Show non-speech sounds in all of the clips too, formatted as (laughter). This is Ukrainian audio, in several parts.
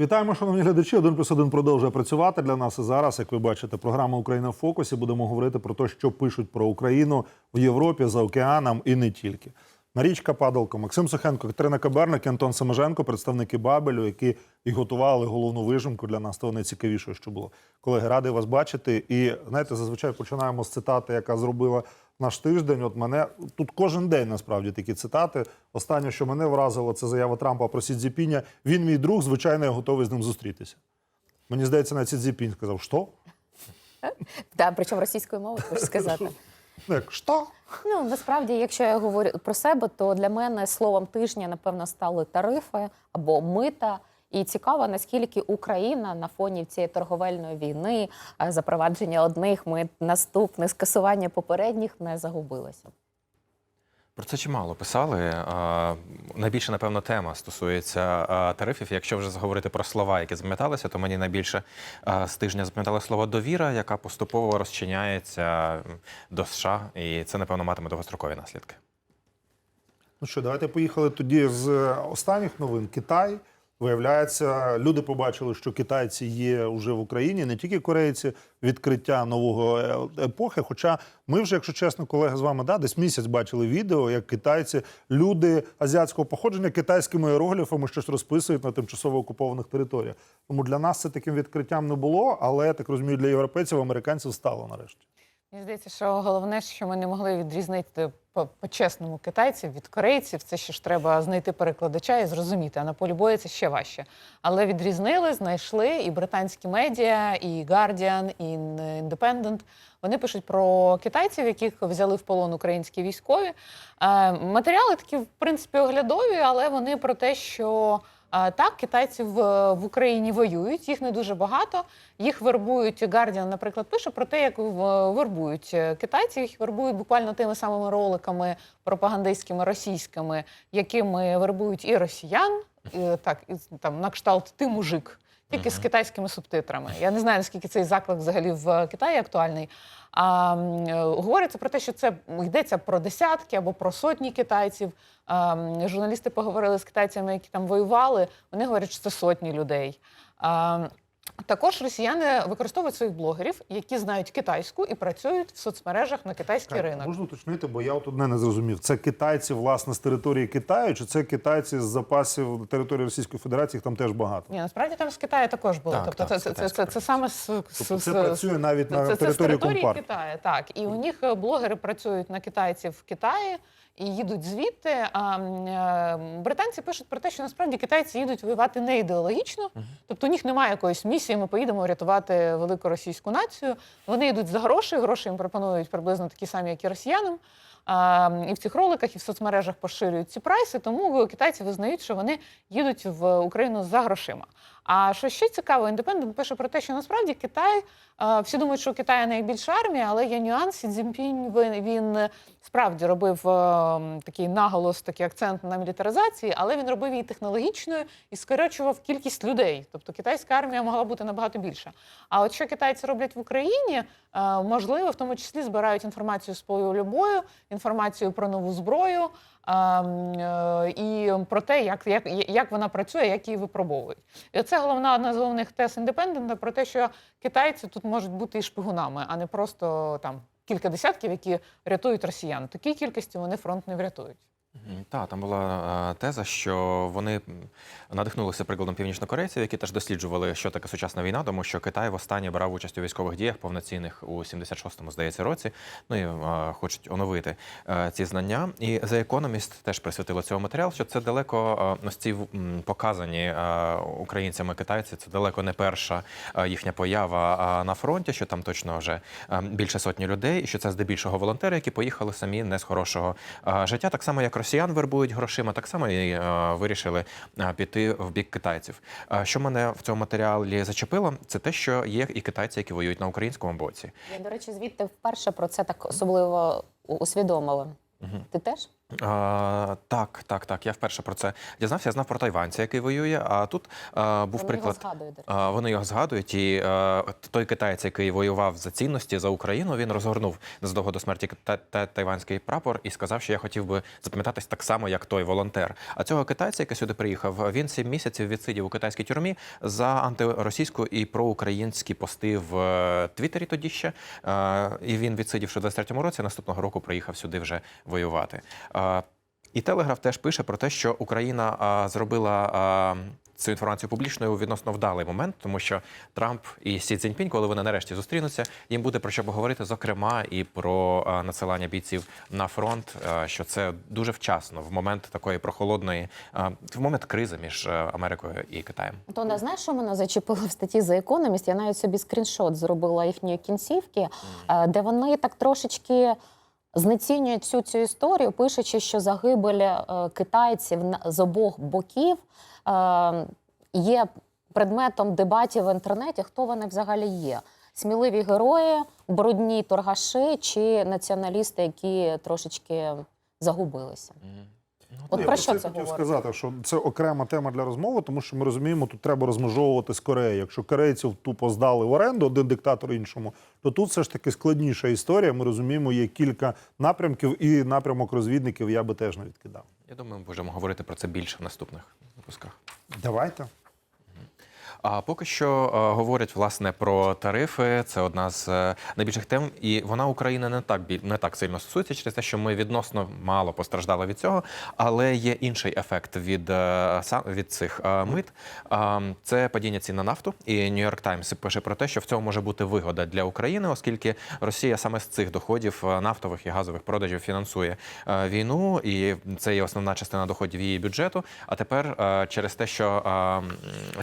Вітаємо, шановні глядачі. Один плюс один продовжує працювати для нас. І зараз, як ви бачите, програма Україна в фокусі. Будемо говорити про те, що пишуть про Україну в Європі за океаном і не тільки. Марічка Падалко, Максим Сухенко, Катерина Каберник, Антон Семеженко, представники Бабелю, які і готували головну вижимку для нас. Того найцікавішого, що було. Колеги, радий вас бачити. І знаєте, зазвичай починаємо з цитати, яка зробила наш тиждень. От мене тут кожен день насправді такі цитати. Останнє, що мене вразило, це заява Трампа про Сі Цзіпіня. Він мій друг, звичайно, я готовий з ним зустрітися. Мені здається, навіть Сі Цзіпінь сказав, що? Да, причому російською мовою, хочу сказати. Ну, Як що? Ну насправді, якщо я говорю про себе, то для мене словом тижня напевно стали тарифи або мита. І цікаво, наскільки Україна на фоні цієї торговельної війни, е, запровадження одних мит, наступних, скасування попередніх не загубилася. Про це чимало писали. Найбільше, напевно, тема стосується тарифів. Якщо вже говорити про слова, які запам'яталися, то мені найбільше з тижня запам'ятали слово довіра, яка поступово розчиняється до США, і це, напевно, матиме довгострокові наслідки. Ну що, давайте поїхали тоді з е, останніх новин. Китай. Виявляється, люди побачили, що китайці є вже в Україні, не тільки корейці, відкриття нового е, епохи. Хоча ми вже, якщо чесно, колеги з вами да, десь місяць бачили відео, як китайці, люди азіатського походження китайськими іерогліфами щось розписують на тимчасово окупованих територіях. Тому для нас це таким відкриттям не було, але я так розумію, для європейців, американців стало нарешті. Мені здається, що головне, що ми не могли відрізнити по- по-чесному китайців від корейців, це ще ж треба знайти перекладача і зрозуміти. А на полі бою це ще важче. Але відрізнили, знайшли і британські медіа, і Guardian, і Independent. Вони пишуть про китайців, яких взяли в полон українські військові. Е, Матеріали такі, в принципі, оглядові, але вони про те, що. Так, китайці в, в Україні воюють, їх не дуже багато. Їх вербують. Guardian, наприклад, пише про те, як вербують китайці. Їх вербують буквально тими самими роликами пропагандистськими російськими, якими вербують і росіян, і, так і там на кшталт ти мужик. Тільки з китайськими субтитрами. Я не знаю, наскільки цей заклик взагалі в Китаї актуальний. А е, говориться про те, що це йдеться про десятки або про сотні китайців. А, журналісти поговорили з китайцями, які там воювали. Вони говорять, що це сотні людей. А, також росіяни використовують своїх блогерів, які знають китайську і працюють в соцмережах на китайський Так, ринок. Можна уточнити, бо я от одне не зрозумів. Це китайці, власне, з території Китаю, чи це китайці з запасів території Російської Федерації, їх там теж багато. Ні, насправді там з Китаю також було. Так, тобто так, це, це, це, це, саме з, Тобто це з- працює навіть на це, це з території території Китаю, так. І у них е, блогери працюють на китайців в Китаї і їдуть звідти. А е, британці пишуть про те, що насправді китайці їдуть воювати не ідеологічно, тобто у них немає якоїсь місії. Ми поїдемо врятувати велику російську націю. Вони йдуть за гроші. Гроші їм пропонують приблизно такі самі, як і росіянам. І в цих роликах, і в соцмережах поширюють ці прайси, тому китайці визнають, що вони їдуть в Україну за грошима. А що ще цікаво, індепендент пише про те, що насправді Китай е, всі думають, що у Китаю найбільша армія, але є нюанс. Сі Цзіньпінь він, справді робив е, такий наголос, такий акцент на мілітаризації, але він робив її технологічною і скорочував кількість людей. Тобто китайська армія могла бути набагато більша. А от що китайці роблять в Україні, е, можливо, в тому числі збирають інформацію з полю бою, інформацію про нову зброю. Е, І про те, як, як, як вона працює, як її випробовують. І це головна одна з головних тез індепендента про те, що китайці тут можуть бути і шпигунами, а не просто там кілька десятків, які рятують росіян. Такій кількості вони фронт не врятують. Так, там була е, теза, що вони надихнулися прикладом північнокорейців, які теж досліджували, що таке сучасна війна, тому що Китай востаннє брав участь у військових діях повноцінних у 76-му, здається, році. Ну і е, хочуть оновити е, ці знання. І The Economist теж присвятило цього матеріал, що це далеко е, ось ці показані українцями китайці. Це далеко не перша їхня поява на фронті, що там точно вже більше сотні людей, і що це здебільшого волонтери, які поїхали самі не з хорошого життя, так само як росіян вербують грошима, так само і е, вирішили е, піти в бік китайців. Е, Що мене в цьому матеріалі зачепило, це те, що є і китайці, які воюють на українському боці. Я, до речі, звідти вперше про це так особливо усвідомила. Угу. Ти теж? А, так, так, так. Я вперше про це дізнався. Я знав про тайванця, який воює. А тут а, був Вони приклад. його згадують. А, Вони його згадують, і е, той китаєць, який воював за цінності за Україну, він розгорнув незадовго до смерті та, та, тайванський прапор і сказав, що я хотів би запам'ятатись так само, як той волонтер. А цього китайця, який сюди приїхав, він сім місяців відсидів у китайській тюрмі за антиросійську і проукраїнські пости в е, Твіттері тоді ще. Е, І він, відсидівши в 23-му році, наступного року приїхав сюди вже воювати. І Телеграф теж пише про те, що Україна зробила цю інформацію публічною відносно вдалий момент, тому що Трамп і Сі Цзіньпінь, коли вони нарешті зустрінуться, їм буде про що поговорити, зокрема, і про надсилання бійців на фронт. що це дуже вчасно, в момент такої прохолодної, в момент кризи між Америкою і Китаєм. То не знаєш, що мене зачепило в статті за економіст? Я навіть собі скріншот зробила їхньої кінцівки, е, де вони так трошечки знецінюють всю цю історію, пишучи, що загибель е, китайців з обох боків е, є предметом дебатів в інтернеті, хто вони взагалі є. Сміливі герої, брудні торгаші чи націоналісти, які трошечки загубилися. От Я про що це це хотів говорить? сказати, що це окрема тема для розмови, тому що ми розуміємо, тут треба розмежовувати з Кореєю. Якщо корейців тупо здали в оренду один диктатор іншому, то тут все ж таки складніша історія. Ми розуміємо, є кілька напрямків, і напрямок розвідників я би теж не відкидав. Я думаю, ми можемо говорити про це більше в наступних випусках. Давайте. А поки що е, говорять власне про тарифи. Це одна з е, найбільших тем, і вона України не так не так сильно стосується через те, що ми відносно мало постраждали від цього. Але є інший ефект від, е, са- від цих мит. А, Це падіння цін на нафту. І York Times пише про те, що в цьому може бути вигода для України, оскільки Росія саме з цих доходів нафтових і газових продажів фінансує війну, і це є основна частина доходів її бюджету. А тепер через те, що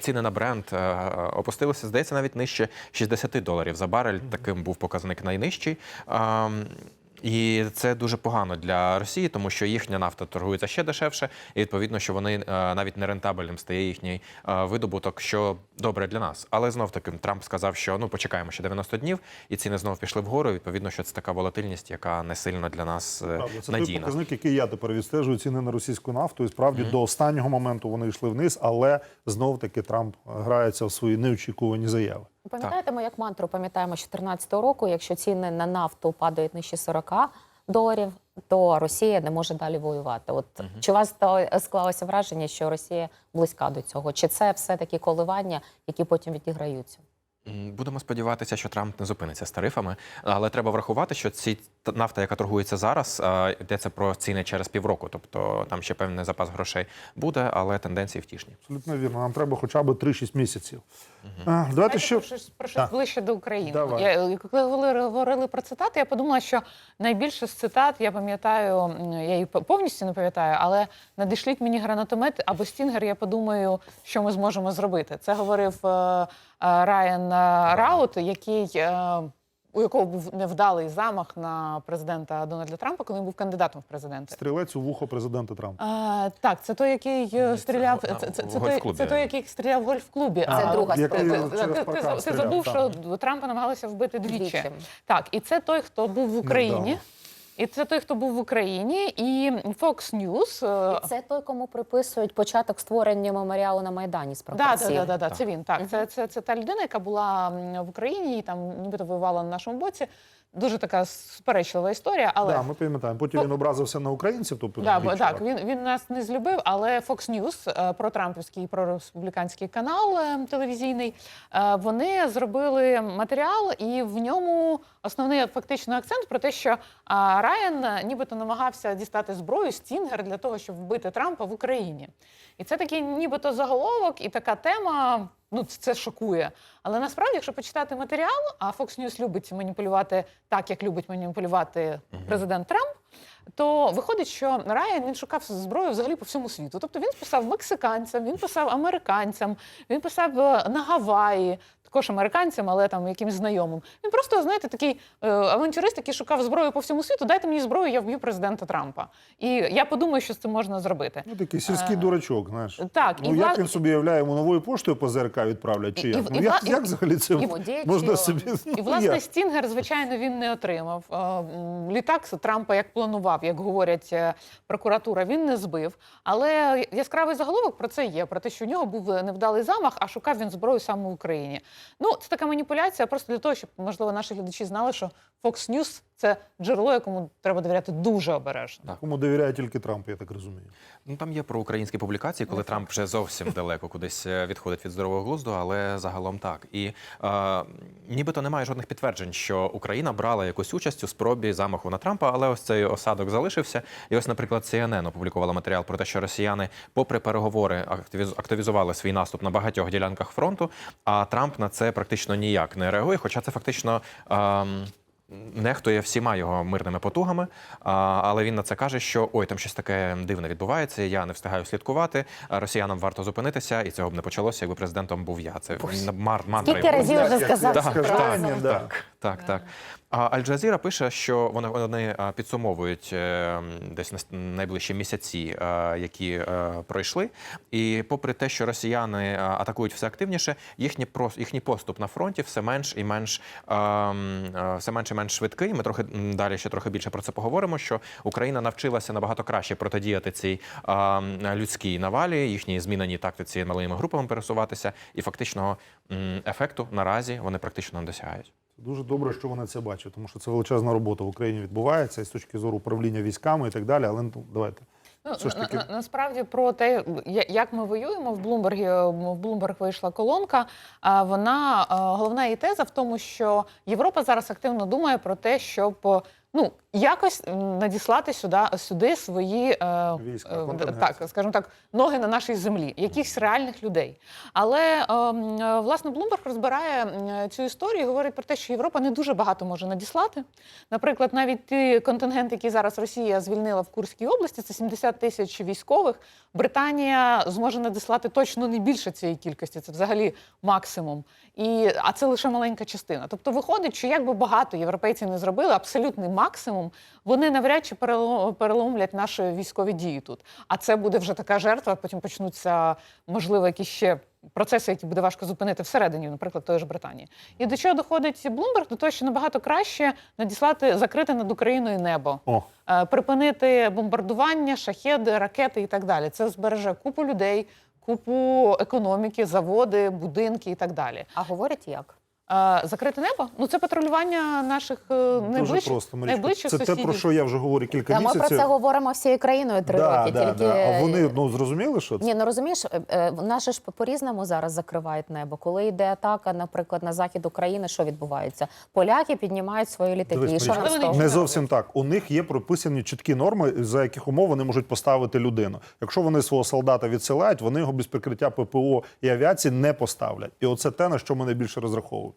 ціни на бренд е, опустилися, здається, навіть нижче 60 доларів за барель. Таким був показник найнижчий. І це дуже погано для Росії, тому що їхня нафта торгується ще дешевше, і відповідно, що вони е, навіть нерентабельним стає їхній е, видобуток, що добре для нас. Але знов таки Трамп сказав, що ну почекаємо ще 90 днів, і ціни знов пішли вгору. Відповідно, що це така волатильність, яка не сильно для нас е, Правда, це той надійна. показник, який я тепер відстежую ціни на російську нафту. І справді до останнього моменту вони йшли вниз, але знов таки Трамп грається в свої неочікувані заяви. Пам'ятаєте, ми як мантру пам'ятаємо з 2014 року, якщо ціни на нафту падають нижче 40 доларів, то Росія не може далі воювати. От чи у вас склалося враження, що Росія близька до цього? Чи це все такі коливання, які потім відіграються? Будемо сподіватися, що Трамп не зупиниться з тарифами, але треба врахувати, що ці нафта, яка торгується зараз, йдеться про ціни через півроку. Тобто там ще певний запас грошей буде, але тенденції втішні. Абсолютно вірно. Нам треба хоча б 3-6 місяців. А, давайте Давайте ще про щось, про щось Так. ближче до України. Давай. Я, коли говорили, говорили про цитати, я подумала, що найбільше з цитат я пам'ятаю, я її повністю не пам'ятаю, але надішліть мені гранатомет або стінгер. Я подумаю, що ми зможемо зробити. Це говорив е, Райан е, Раут, який. е, у якого був невдалий замах на президента Дональда Трампа, коли він був кандидатом в президенти. стрілець у вухо президента Трампа. А, так, це той, який е, стріляв. Це, це, це, той, це той, який стріляв в гольф-клубі. Це А, друга ти, ти, ти забув, що Трампа намагалися вбити двічі. Двічі. Так, і це той, хто був в Україні. І це той, хто був в Україні, і Fox News. е, І це той, кому приписують початок створення меморіалу на Майдані з Да, да, да, да, да, це він. Так, це, це, це та людина, яка була в Україні і там нібито воювала на нашому боці. Дуже така суперечлива історія, але Да, ми пам'ятаємо. Потім він образився на українців. Тобто Да, бо, так, він, він нас не злюбив, але Fox News, е, про Трампівський і прореспубліканський канал е, телевізійний, е, вони зробили матеріал, і в ньому основний фактично акцент про те, що Райан нібито намагався дістати зброю Стінгер для того, щоб вбити Трампа в Україні. І це такий нібито заголовок, і така тема. Ну, це шокує. Але насправді, якщо почитати матеріал, а Fox News любить маніпулювати так, як любить маніпулювати президент Трамп, то виходить, що Райан він шукав зброю взагалі по всьому світу. Тобто він писав мексиканцям, він писав американцям, він писав е, на Гаваї. Також американцям, але там якимсь знайомим. Він просто, знаєте, такий е, авантюрист, який шукав зброю по всьому світу. Дайте мені зброю, я вб'ю президента Трампа. І я подумаю, що з цим можна зробити. Ну, такий сільський Е, дурачок, знаєш. Так, Ну, і як вла- він собі являє, йому новою поштою по ЗРК відправлять, чи І- як? і- ну, і як, вла- як взагалі це і можна чи- собі... Ну, І власне як? Стінгер, звичайно, він не отримав. Е, Літак Трампа, як планував, як говорять е, прокуратура, він не збив. Але яскравий заголовок про це є: про те, що у нього був невдалий замах, а шукав він зброю саме в Україні. Ну, це така маніпуляція, просто для того, щоб можливо наші глядачі знали, що Fox News – це джерело, якому треба довіряти дуже обережно. Кому довіряє тільки Трамп, я так розумію. Ну там є про українські публікації, коли Трамп вже зовсім далеко кудись е, відходить від здорового глузду, але загалом так. І е, нібито немає жодних підтверджень, що Україна брала якусь участь у спробі замаху на Трампа, але ось цей осадок залишився. І ось, наприклад, CNN опублікувала матеріал про те, що росіяни, попри переговори, активіз- активізували свій наступ на багатьох ділянках фронту. А Трамп на це практично ніяк не реагує, хоча це фактично. ем, Нехтує всіма його мирними потугами, але він на це каже, що ой, там щось таке дивне відбувається. Я не встигаю слідкувати. Росіянам варто зупинитися, і цього б не почалося, якби президентом був я. Це мар мантра. Скільки разів вже сказав цю скаження, фразу? да. Так, так. А Аль-Джазіра пише, що вони, вони підсумовують е, десь на найближчі місяці, які е, пройшли. І попри те, що росіяни атакують все активніше, їхній їхній поступ на фронті все менш і менш все менш і менш швидкий. Ми трохи далі ще трохи більше про це поговоримо. Що Україна навчилася набагато краще протидіяти цій а, людській навалі, їхній зміненій тактиці малими групами пересуватися, і фактичного ефекту наразі вони практично не досягають. Дуже добре, що вони це бачать, тому що це величезна робота в Україні відбувається і з точки зору управління військами і так далі. Але ну, давайте. Ну, ж на- таки- на- насправді про те, як ми воюємо в Блумбергі, в Блумберг вийшла колонка. а Вона е, головна її теза в тому, що Європа зараз активно думає про те, щоб ну якось надіслати сюди, сюди свої е, Війська, е, так, скажімо так, ноги на нашій землі, якихось реальних людей. Але е, е, власне Блумберг розбирає цю історію, і говорить про те, що Європа не дуже багато може надіслати. Наприклад, навіть ті контингенти, які зараз Росія звільнила в Курській області, це 70 тисяч військових. Британія зможе надіслати точно не більше цієї кількості. Це взагалі максимум. І, а це лише маленька частина. Тобто виходить, що як би багато європейців не зробили, абсолютний максимум, вони навряд чи перело- переломлять наші військові дії тут. А це буде вже така жертва. Потім почнуться можливо якісь ще процеси, які буде важко зупинити всередині, наприклад, тої ж Британії. І до чого доходить Блумберг? До того, що набагато краще надіслати закрити над Україною небо. О, Е, припинити бомбардування, шахеди, ракети і так далі. Це збереже купу людей, купу економіки, заводи, будинки і так далі. А говорять як? Е, Закрити небо ну це патрулювання наших е, дуже найближчих, просто, Марічко. найближчих Це те, про що я вже говорю кілька Та ми про це говоримо всією країною три да, роки. да, тільки да. А вони ну, зрозуміли, що це? Ні, ну розумієш, е, е, наші ж по-різному зараз закривають небо. Коли йде атака, наприклад, на захід України, що відбувається? Поляки піднімають свої літаки. Дивись, що Марічко, Не зовсім так. У них є прописані чіткі норми, за яких умов вони можуть поставити людину. Якщо вони свого солдата відсилають, вони його без прикриття ППО і авіації не поставлять. І оце те, на що ми найбільше розраховують.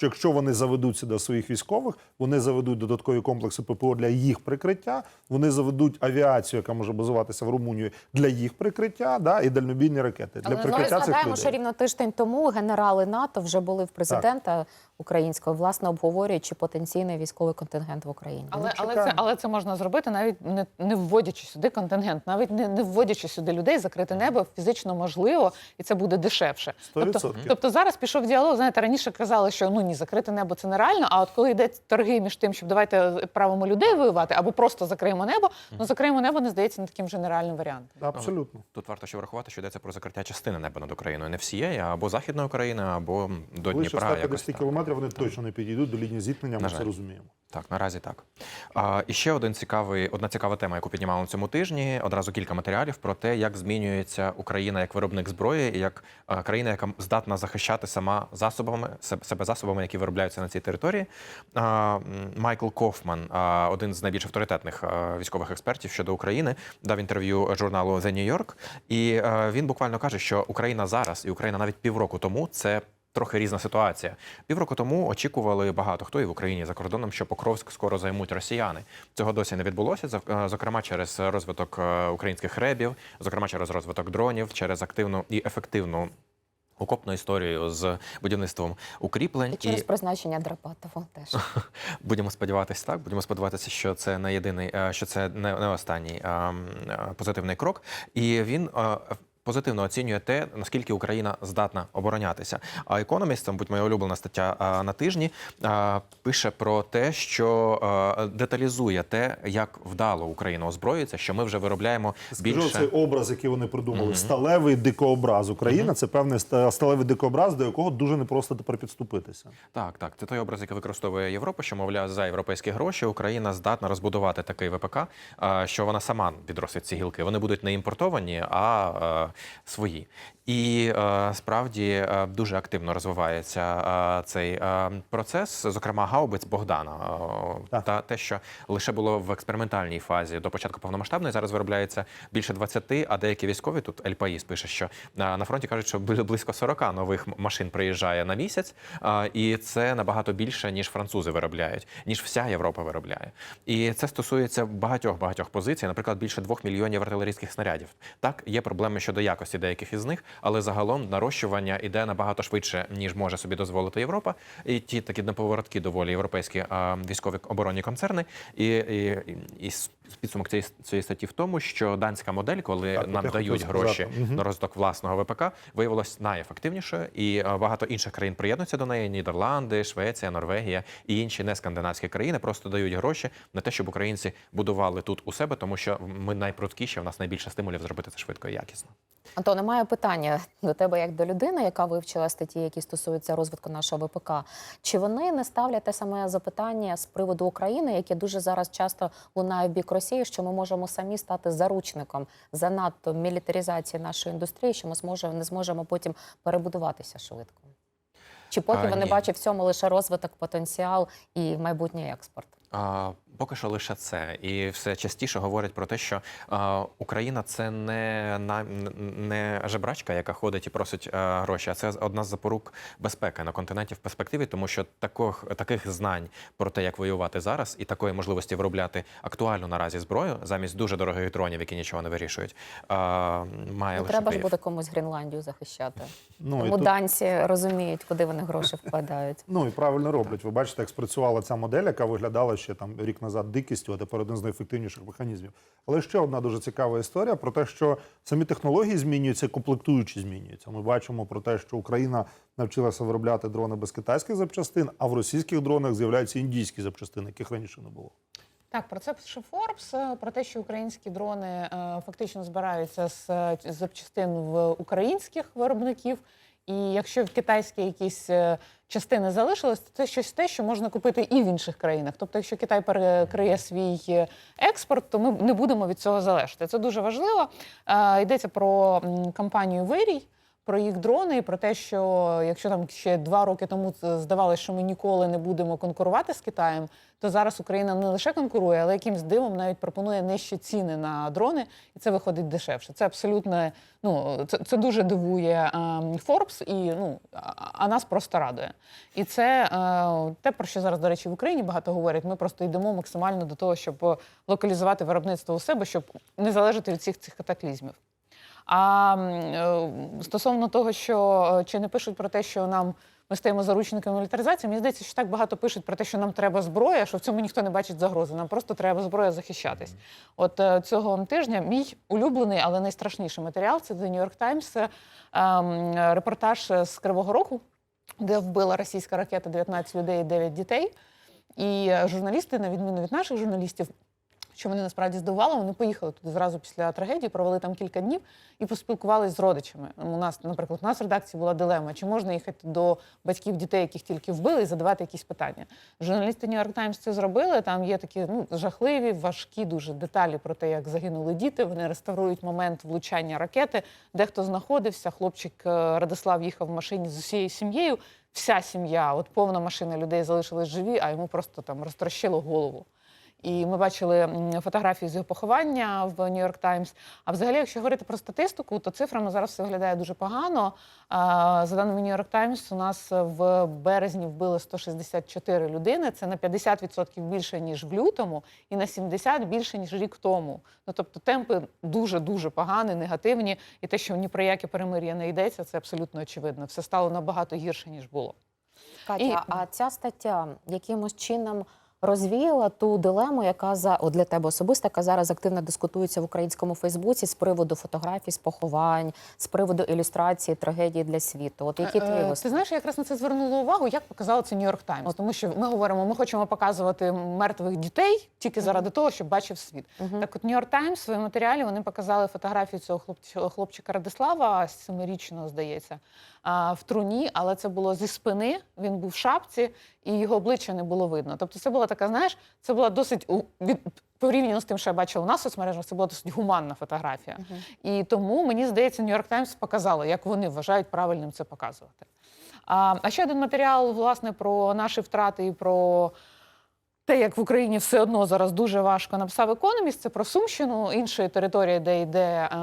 Що якщо вони заведуть сюди своїх військових, вони заведуть додаткові комплекси ППО для їх прикриття, вони заведуть авіацію, яка може базуватися в Румунії для їх прикриття, да, і дальнобійні ракети для Але ну, ми прикриття цих людей. що рівно тиждень тому генерали НАТО вже були в президента українського, власне, обговорюючи потенційний військовий контингент в Україні. Але, Ну, але, це, але це можна зробити навіть не, не вводячи сюди контингент, навіть не, не вводячи сюди людей, закрити небо фізично можливо, і це буде дешевше. Сто Тобто, тобто зараз пішов діалог. Знаєте, раніше казали, що ну ні, закрити небо це нереально. А от коли йде торги між тим, щоб давайте правимо людей воювати, або просто закриємо небо, ну закриємо небо не здається не таким же нереальним варіантом. Абсолютно. Тут варто ще врахувати, що йдеться про закриття частини неба над Україною, не всієї, або Західної України, або до Ближче Дніпра. 150 так. кілометрів вони точно не підійдуть до лінії зіткнення, ми це розуміємо. Так, наразі так. А, і ще один цікавий, одна цікава тема, яку піднімали на цьому тижні. Одразу кілька матеріалів про те, як змінюється Україна як виробник зброї, і як а, країна, яка здатна захищати сама засобами себе, себе засобами, які виробляються на цій території. Майкл Кофман, один з найбільш авторитетних військових експертів щодо України, дав інтерв'ю журналу The New York, і він буквально каже, що Україна зараз і Україна навіть півроку тому це. Трохи різна ситуація. Півроку тому очікували багато хто і в Україні за кордоном, що Покровськ скоро займуть росіяни. Цього досі не відбулося. Зокрема, через розвиток українських ребів, зокрема через розвиток дронів, через активну і ефективну окопну історію з будівництвом укріплень І через призначення Драпатова теж. (laughs) Будемо сподіватися так. Будемо сподіватися, що це не єдиний, е, що це не, не останній е, м, е, позитивний крок. І він е, позитивно оцінює те, наскільки Україна здатна оборонятися. А Economist, це, мабуть, моя улюблена стаття на тижні, пише про те, що деталізує те, як вдало Україна озброюється, що ми вже виробляємо Скажу, більше. цей образ, який вони придумали, сталевий дикообраз України. Це певний сталевий дикообраз, до якого дуже непросто тепер підступитися. Так, так, це той образ, який використовує Європа, що мовляв за європейські гроші Україна здатна розбудувати такий ВПК, що вона сама підростить ці гілки. Вони будуть не імпортовані, а свої. І е, справді е, дуже активно розвивається е, цей процес, зокрема гаубиць Богдана. Так. Та те, що лише було в експериментальній фазі до початку повномасштабної, зараз виробляється більше 20, а деякі військові тут Ель Паїс пише, що на, на фронті кажуть, що близько 40 нових машин приїжджає на місяць, і це набагато більше ніж французи виробляють, ніж вся Європа виробляє. І це стосується багатьох багатьох позицій, наприклад, більше двох мільйонів артилерійських снарядів. Так, є проблеми щодо якості деяких із них, але загалом нарощування іде набагато швидше, ніж може собі дозволити Європа. І ті такі неповоротки доволі європейські військові оборонні концерни. І, і, і, підсумок цієї, цієї статті в тому, що данська модель, коли Так, нам дають гроші Мгм. на розвиток власного ВПК, виявилось найефективнішою, і е, багато інших країн приєднуються до неї: Нідерланди, Швеція, Норвегія і інші не скандинавські країни просто дають гроші на те, щоб українці будували тут у себе, тому що ми найпруткіші, у нас найбільше стимулів зробити це швидко і якісно. Антоне, маю питання до тебе як до людини, яка вивчила статті, які стосуються розвитку нашого ВПК. Чи вони не ставлять те саме запитання з приводу України, яке дуже зараз часто лунає в бік Росії, що ми можемо самі стати заручником занадто мілітаризації нашої індустрії, що ми зможемо не зможемо потім перебудуватися швидко? Чи поки А, вони ні. бачать в цьому лише розвиток, потенціал і майбутній експорт? А, поки що лише це, і все частіше говорять про те, що а, Україна це не на не жебрачка, яка ходить і просить а, гроші, а це одна з запорук безпеки на континенті в перспективі, тому що таких, таких знань про те, як воювати зараз, і такої можливості виробляти актуальну наразі зброю замість дуже дорогих дронів, які нічого не вирішують. А, має Не лише треба ж буде комусь Гренландію захищати. Ну, і Тому тут- данці розуміють, куди вони гроші вкладають. Ну і правильно роблять. Ви бачите, як спрацювала ця модель, яка виглядала ще там рік назад дикістю, а тепер один з найефективніших механізмів. Але ще одна дуже цікава історія про те, що самі технології змінюються, комплектуючі змінюються. Ми бачимо про те, що Україна навчилася виробляти дрони без китайських запчастин, а в російських дронах з'являються індійські запчастини, яких раніше не було. Так, про це пише Форбс, е, про те, що українські дрони е, фактично збираються з е, з запчастин в українських виробників. І якщо в китайські якісь частини залишилось, це щось те, що можна купити і в інших країнах. Тобто, якщо Китай перекриє свій е, експорт, то ми не будемо від цього залежати. Це дуже важливо. Е, Йдеться про компанію Вирій. Про їх дрони і про те, що якщо там ще два роки тому здавалося, що ми ніколи не будемо конкурувати з Китаєм, то зараз Україна не лише конкурує, але якимсь дивом навіть пропонує нижчі ціни на дрони, і це виходить дешевше. Це абсолютно ну це, це дуже дивує Форбс, і ну а, а нас просто радує. І це е, те, про що зараз, до речі, в Україні багато говорять. Ми просто йдемо максимально до того, щоб локалізувати виробництво у себе, щоб не залежати від всіх цих катаклізмів. А е, стосовно того, що е, чи не пишуть про те, що нам ми стаємо заручниками мілітаризації, мені здається, що так багато пишуть про те, що нам треба зброя, що в цьому ніхто не бачить загрози. Нам просто треба зброя захищатись. От е, цього тижня мій улюблений, але найстрашніший матеріал це The New York Times, ем, репортаж з Кривого Рогу, де вбила російська ракета 19 людей і 9 дітей. І журналісти, на відміну від наших журналістів, що мене насправді здивувало, вони поїхали туди зразу після трагедії, провели там кілька днів і поспілкувалися з родичами. У нас, наприклад, у нас в редакції була дилема, чи можна їхати до батьків дітей, яких тільки вбили, і задавати якісь питання. Журналісти New York Times це зробили. Там є такі ну, жахливі, важкі дуже деталі про те, як загинули діти. Вони реставрують момент влучання ракети, де хто знаходився. Хлопчик е, Радислав їхав в машині з усією сім'єю. Вся сім'я, от повна машина людей залишилась живі, а йому просто там розтрощило голову. І ми бачили фотографії з його поховання в Нью-Йорк Таймс. А взагалі, якщо говорити про статистику, то цифрами зараз все виглядає дуже погано. За даними Нью-Йорк Таймс, у нас в березні вбили 164 людини. Це на 50% більше ніж в лютому, і на 70% більше ніж рік тому. Ну тобто темпи дуже дуже погані, негативні, і те, що ні про яке перемир'я не йдеться, це абсолютно очевидно. Все стало набагато гірше ніж було. Катя, І- а ця стаття якимось чином розвіяла ту дилему, яка за от для тебе особисто, яка зараз активно дискутується в українському Фейсбуці з приводу фотографій, з поховань, з приводу ілюстрації трагедії для світу. От які твої Е, Ти знаєш, я якраз на це звернула увагу, як показало це Нью-Йорк Таймс. Тому що ми говоримо, ми хочемо показувати мертвих дітей тільки заради того, щоб бачив світ. Так от Нью-Йорк Таймс в своєму матеріалі вони показали фотографію цього хлопчика, Радислава, семирічного, здається, в труні, але це було зі спини. Він був в шапці, і його обличчя не було видно. Тобто, це була така, знаєш, це була досить від. Порівняно з тим, що я бачила у нас в соцмережах, це була досить гуманна фотографія. І тому мені здається, Нью-Йорк Таймс показало, як вони вважають правильним це показувати. А, а ще один матеріал, власне, про наші втрати і про те, як в Україні все одно зараз дуже важко написав економіст. Це про Сумщину, іншої території, де йде е,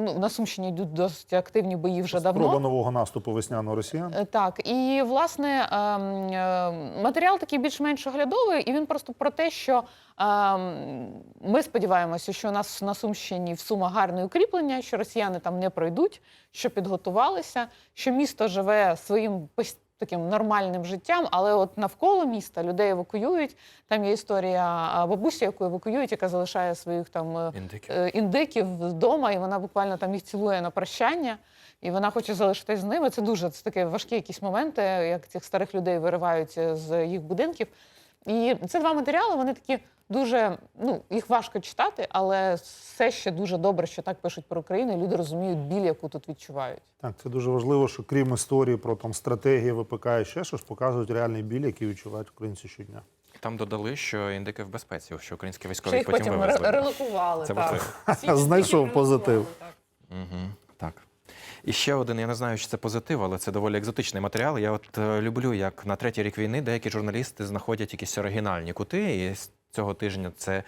ну, на Сумщині йдуть досить активні бої вже давно. Спроба нового наступу весняного росіян. Е, Так, і власне ем, е, матеріал такий більш-менш оглядовий, і він просто про те, що ем, ми сподіваємося, що у нас на Сумщині в Сумах гарне укріплення, що росіяни там не пройдуть, що підготувалися, що місто живе своїм пос- таким нормальним життям, але от навколо міста людей евакуюють. Там є історія бабусі, яку евакуюють, яка залишає своїх там е, Індиків. е, індиків вдома, і вона буквально там їх цілує на прощання. І вона хоче залишитись з ними. Це дуже це такі важкі якісь моменти, як цих старих людей виривають з їх будинків. І це два матеріали. Вони такі дуже ну їх важко читати, але все ще дуже добре, що так пишуть про Україну. і Люди розуміють біль, яку тут відчувають. Так, це дуже важливо, що крім історії про там стратегії ВПК і ще щось, показують реальний біль, який відчувають українці щодня. Там додали, що індики в безпеці, що українські військові їх потім потім вивезли. ре- релокували. Це так. Знайшов позитив. так. Угу. І ще один, я не знаю, чи це позитив, але це доволі екзотичний матеріал. Я от е, люблю, як на третій рік війни деякі журналісти знаходять якісь оригінальні кути. І цього тижня це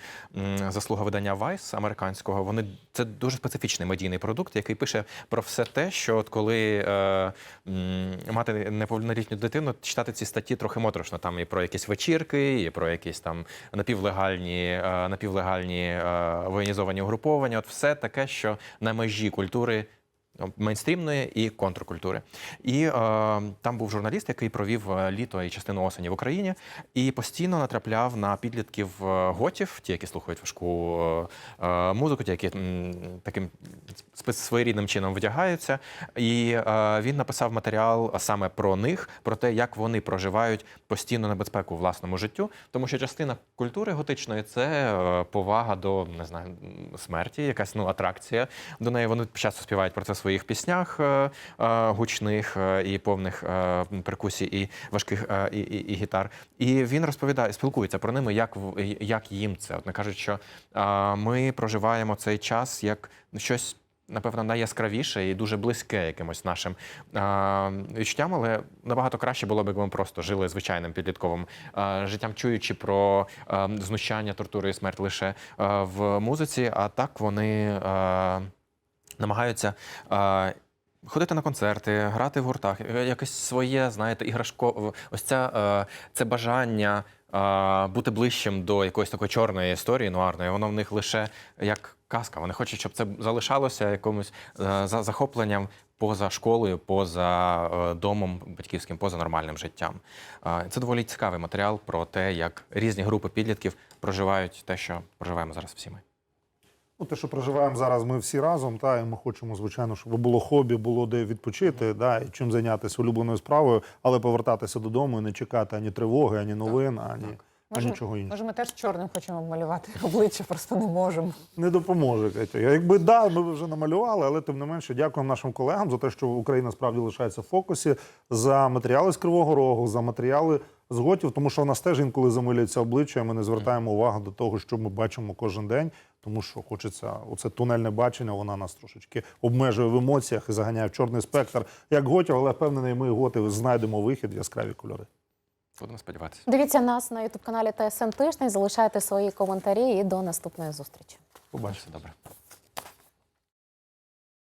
заслуга видання Vice американського. Вони це дуже специфічний медійний продукт, який пише про все те, що от коли е, мати неповнолітню дитину, читати ці статті трохи моторошно. Там і про якісь вечірки, і про якісь там напівлегальні, е, напівлегальні е, воєнізовані угруповання. От все таке, що на межі культури мейнстрімної і контркультури. І е, там був журналіст, який провів е, літо і частину осені в Україні, і постійно натрапляв на підлітків е, готів, ті, які слухають важку е, е, музику, ті, які м, таким своєрідним чином вдягаються. І е, він написав матеріал саме про них, про те, як вони проживають постійну небезпеку власному життю, тому що частина культури готичної це повага до не знаю смерті, якась ну атракція до неї. Вони часто співають про це в своїх піснях е, е, гучних е, і повних перкусій і важких і, і, і гітар. І він розповідає, спілкується про ними, як як їм це. От вони кажуть, що ми проживаємо цей час як щось. Напевно, найяскравіше і дуже близьке якимось нашим е, відчуттям, але набагато краще було б, якби ми просто жили звичайним підлітковим е, життям, чуючи про е, знущання, тортури і смерть лише е, в музиці. А так вони намагаються. Е, Ходити на концерти, грати в гуртах, е, якесь своє, знаєте, іграшко, ось ця, е, це бажання е, бути ближчим до якоїсь такої чорної історії нуарної, воно в них лише як казка. Вони хочуть, щоб це залишалося якимось е, за захопленням поза школою, поза е, домом батьківським, поза нормальним життям. Це доволі цікавий матеріал про те, як різні групи підлітків проживають те, що проживаємо зараз всі ми. Ну, те, що проживаємо зараз, ми всі разом, та і ми хочемо, звичайно, щоб було хобі, було де відпочити, да, і чим зайнятися улюбленою справою, але повертатися додому і не чекати ані тривоги, ані новин, ані, ані Може, нічого іншого. може, ми теж чорним хочемо малювати (laughs) обличчя, просто не можемо. Не допоможе. Катя. Якби да, ми б вже намалювали, але тим не менше, дякуємо нашим колегам за те, що Україна справді лишається в фокусі за матеріали з Кривого Рогу, за матеріали з готів, тому що у нас теж інколи замилюється обличчя. Ми не звертаємо увагу до того, що ми бачимо кожен день, тому що хочеться оце тунельне бачення. Вона нас трошечки обмежує в емоціях і заганяє в чорний спектр, як готів, але впевнений, ми готи знайдемо вихід в яскраві кольори. Будемо сподіватися. Дивіться нас на ютуб каналі ТСН Тиждень. Залишайте свої коментарі і до наступної зустрічі. Побачимо. Добре.